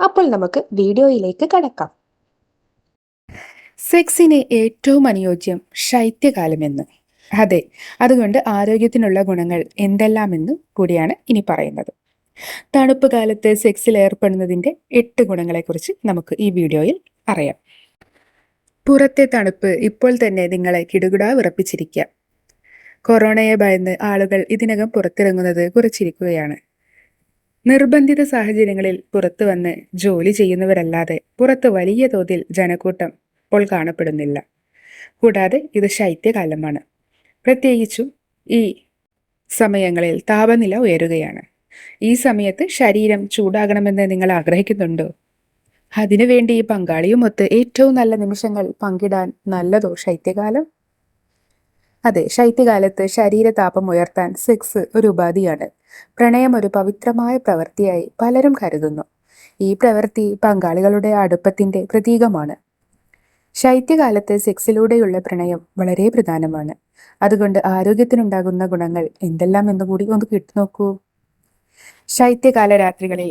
അപ്പോൾ നമുക്ക് വീഡിയോയിലേക്ക് കടക്കാം. സെക്സിന് ഏറ്റവും അനുയോജ്യം ശൈത്യകാലമെന്ന് അതെ അതുകൊണ്ട് ആരോഗ്യത്തിനുള്ള ഗുണങ്ങൾ എന്തെല്ലാമെന്ന് കൂടിയാണ് ഇനി പറയുന്നത്. തണുപ്പ് കാലത്ത് സെക്സിൽ ഏർപ്പെടുന്നതിന്റെ എട്ട് ഗുണങ്ങളെക്കുറിച്ച് നമുക്ക് ഈ വീഡിയോയിൽ അറിയാം. പുറത്തെ തണുപ്പ് ഇപ്പോൾ തന്നെ നിങ്ങളെ കിടുകിടാ വിറപ്പിച്ചിരിക്കുക കൊറോണയെ ഭയന്ന് ആളുകൾ ഇതിനകം പുറത്തിറങ്ങുന്നത് കുറച്ചിരിക്കുകയാണ്. നിർബന്ധിത സാഹചര്യങ്ങളിൽ പുറത്തു വന്ന് ജോലി ചെയ്യുന്നവരല്ലാതെ പുറത്ത് വലിയ തോതിൽ ജനക്കൂട്ടം ഇപ്പോൾ കാണപ്പെടുന്നില്ല. കൂടാതെ ഇത് ശൈത്യകാലമാണ്. പ്രത്യേകിച്ചും ഈ സമയങ്ങളിൽ താപനില ഉയരുകയാണ്. ഈ സമയത്ത് ശരീരം ചൂടാകണമെന്ന് നിങ്ങൾ ആഗ്രഹിക്കുന്നുണ്ടോ? അതിനുവേണ്ടി ഈ പങ്കാളിയുമൊത്ത് ഏറ്റവും നല്ല നിമിഷങ്ങൾ പങ്കിടാൻ നല്ലതോ ശൈത്യകാലം? അതെ ശൈത്യകാലത്ത് ശരീരതാപം ഉയർത്താൻ സെക്സ് ഒരു ഉപാധിയാണ്. പ്രണയം ഒരു പവിത്രമായ പ്രവൃത്തിയായി പലരും കരുതുന്നു. ഈ പ്രവൃത്തി പങ്കാളികളുടെ അടുപ്പത്തിന്റെ പ്രതീകമാണ്. ശൈത്യകാലത്ത് സെക്സിലൂടെയുള്ള പ്രണയം വളരെ പ്രധാനമാണ്. അതുകൊണ്ട് ആരോഗ്യത്തിനുണ്ടാകുന്ന ഗുണങ്ങൾ എന്തെല്ലാം എന്ന് കൂടി ഒന്ന് കിട്ടു നോക്കൂ. ശൈത്യകാല രാത്രികളിൽ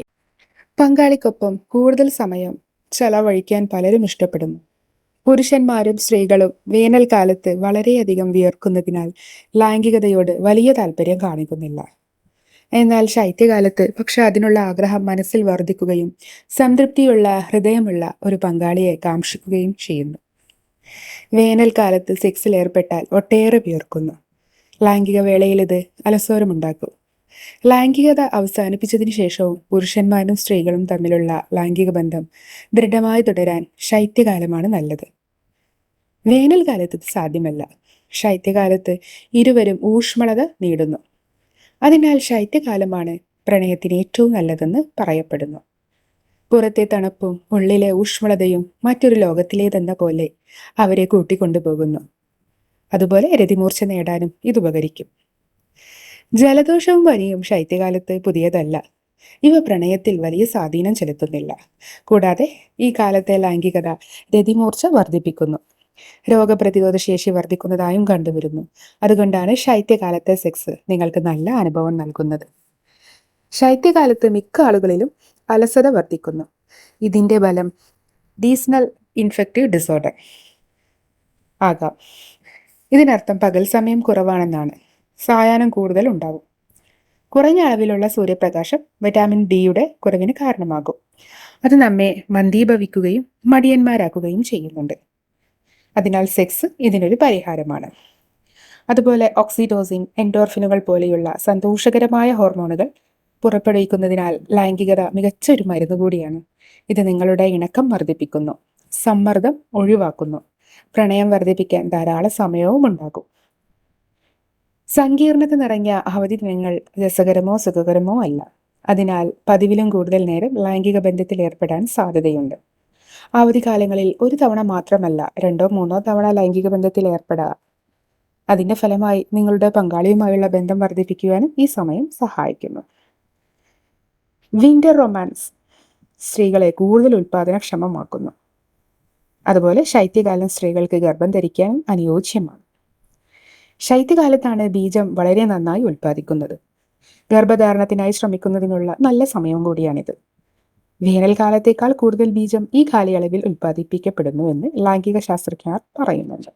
പങ്കാളിക്കൊപ്പം കൂടുതൽ സമയം ചെലവഴിക്കാൻ പലരും ഇഷ്ടപ്പെടുന്നു. പുരുഷന്മാരും സ്ത്രീകളും വേനൽക്കാലത്ത് വളരെയധികം വിയർക്കുന്നതിനാൽ ലൈംഗികതയോട് വലിയ താല്പര്യം കാണിക്കുന്നില്ല. എന്നാൽ ശൈത്യകാലത്ത് പക്ഷെ അതിനുള്ള ആഗ്രഹം മനസ്സിൽ വർദ്ധിക്കുകയും സംതൃപ്തിയുള്ള ഹൃദയമുള്ള ഒരു പങ്കാളിയെ കാക്ഷിക്കുകയും ചെയ്യുന്നു. വേനൽക്കാലത്ത് സെക്സിൽ ഏർപ്പെട്ടാൽ ഒട്ടേറെ വിയർക്കുന്നു. ലൈംഗിക വേളയിൽ ഇത് അലസോരമുണ്ടാക്കും ലൈംഗികത അവസാനിപ്പിച്ചതിന് ശേഷവും പുരുഷന്മാരും സ്ത്രീകളും തമ്മിലുള്ള ലൈംഗിക ബന്ധം ദൃഢമായി തുടരാൻ ശൈത്യകാലമാണ് നല്ലത്. വേനൽക്കാലത്ത് ഇത് സാധ്യമല്ല. ശൈത്യകാലത്ത് ഇരുവരും ഊഷ്മളത നേടുന്നു. അതിനാൽ ശൈത്യകാലമാണ് പ്രണയത്തിന് ഏറ്റവും നല്ലതെന്ന് പറയപ്പെടുന്നു. പുറത്തെ തണുപ്പും ഉള്ളിലെ ഊഷ്മളതയും മറ്റൊരു ലോകത്തിലേതെന്ന പോലെ അവരെ കൂട്ടിക്കൊണ്ടുപോകുന്നു. അതുപോലെ രതിമൂർച്ച നേടാനും ഇത് ഉപകരിക്കും. ജലദോഷവും പനിയും ശൈത്യകാലത്ത് പുതിയതല്ല. ഇവ പ്രണയത്തിൽ വലിയ സ്വാധീനം ചെലുത്തുന്നില്ല. കൂടാതെ ഈ കാലത്തെ ലൈംഗികത രതിമൂർച്ച വർദ്ധിപ്പിക്കുന്നു. രോഗപ്രതിരോധ ശേഷി വർദ്ധിക്കുന്നതായും കണ്ടുവരുന്നു. അതുകൊണ്ടാണ് ശൈത്യകാലത്തെ സെക്സ് നിങ്ങൾക്ക് നല്ല അനുഭവം നൽകുന്നത്. ശൈത്യകാലത്ത് മിക്ക ആളുകളിലും അലസത വർദ്ധിക്കുന്നു ഇതിന്റെ ബലം ഡീസണൽ ഇൻഫെക്റ്റീവ് ഡിസോർഡർ ആകാം. ഇതിനർത്ഥം പകൽ സമയം കുറവാണെന്നാണ്. സായാഹ്നം കൂടുതൽ ഉണ്ടാകും കുറഞ്ഞ അളവിലുള്ള സൂര്യപ്രകാശം വിറ്റാമിൻ ഡിയുടെ കുറവിന് കാരണമാകും. അത് നമ്മെ മന്ദീഭവിക്കുകയും മടിയന്മാരാക്കുകയും ചെയ്യുന്നുണ്ട്. അതിനാൽ സെക്സ് ഇതിനൊരു പരിഹാരമാണ്. അതുപോലെ ഓക്സിഡോസിൻ എൻഡോർഫിനുകൾ പോലെയുള്ള സന്തോഷകരമായ ഹോർമോണുകൾ പുറപ്പെടുവിക്കുന്നതിനാൽ ലൈംഗികത മികച്ച ഒരു മരുന്ന് കൂടിയാണ്. ഇത് നിങ്ങളുടെ ഇണക്കം വർദ്ധിപ്പിക്കുന്നു സമ്മർദ്ദം ഒഴിവാക്കുന്നു പ്രണയം വർദ്ധിപ്പിക്കാൻ ധാരാളം സമയവും ഉണ്ടാകും. സങ്കീർണത നിറഞ്ഞ അവധി ദിനങ്ങൾ രസകരമോ സുഖകരമോ അല്ല. അതിനാൽ പതിവിലും കൂടുതൽ നേരം ലൈംഗിക ബന്ധത്തിൽ ഏർപ്പെടാൻ സാധ്യതയുണ്ട്. അവധിക്കാലങ്ങളിൽ ഒരു തവണ മാത്രമല്ല രണ്ടോ മൂന്നോ തവണ ലൈംഗിക ബന്ധത്തിൽ ഏർപ്പെടുക അതിന്റെ ഫലമായി നിങ്ങളുടെ പങ്കാളിയുമായുള്ള ബന്ധം വർദ്ധിപ്പിക്കുവാനും ഈ സമയം സഹായിക്കുന്നു. വിന്റർ റൊമാൻസ് സ്ത്രീകളെ കൂടുതൽ ഉൽപാദനക്ഷമമാക്കുന്നു. അതുപോലെ ശൈത്യകാലം സ്ത്രീകൾക്ക് ഗർഭം ധരിക്കാനും അനുയോജ്യമാണ്. ശൈത്യകാലത്താണ് ബീജം വളരെ നന്നായി ഉൽപ്പാദിക്കുന്നത് ഗർഭധാരണത്തിനായി ശ്രമിക്കുന്നതിനുള്ള നല്ല സമയം കൂടിയാണിത്. വേനൽക്കാലത്തേക്കാൾ കൂടുതൽ ബീജം ഈ കാലയളവിൽ ഉൽപ്പാദിപ്പിക്കപ്പെടുന്നു എന്ന് ലൈംഗിക ശാസ്ത്രജ്ഞർ പറയുന്നുണ്ട്.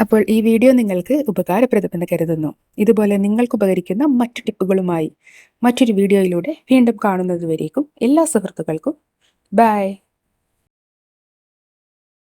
അപ്പോൾ ഈ വീഡിയോ നിങ്ങൾക്ക് ഉപകാരപ്രദമെന്ന് കരുതുന്നു. ഇതുപോലെ നിങ്ങൾക്ക് ഉപകരിക്കുന്ന മറ്റു ടിപ്പുകളുമായി മറ്റൊരു വീഡിയോയിലൂടെ വീണ്ടും കാണുന്നതുവരേക്കും എല്ലാ സുഹൃത്തുക്കൾക്കും. ബൈ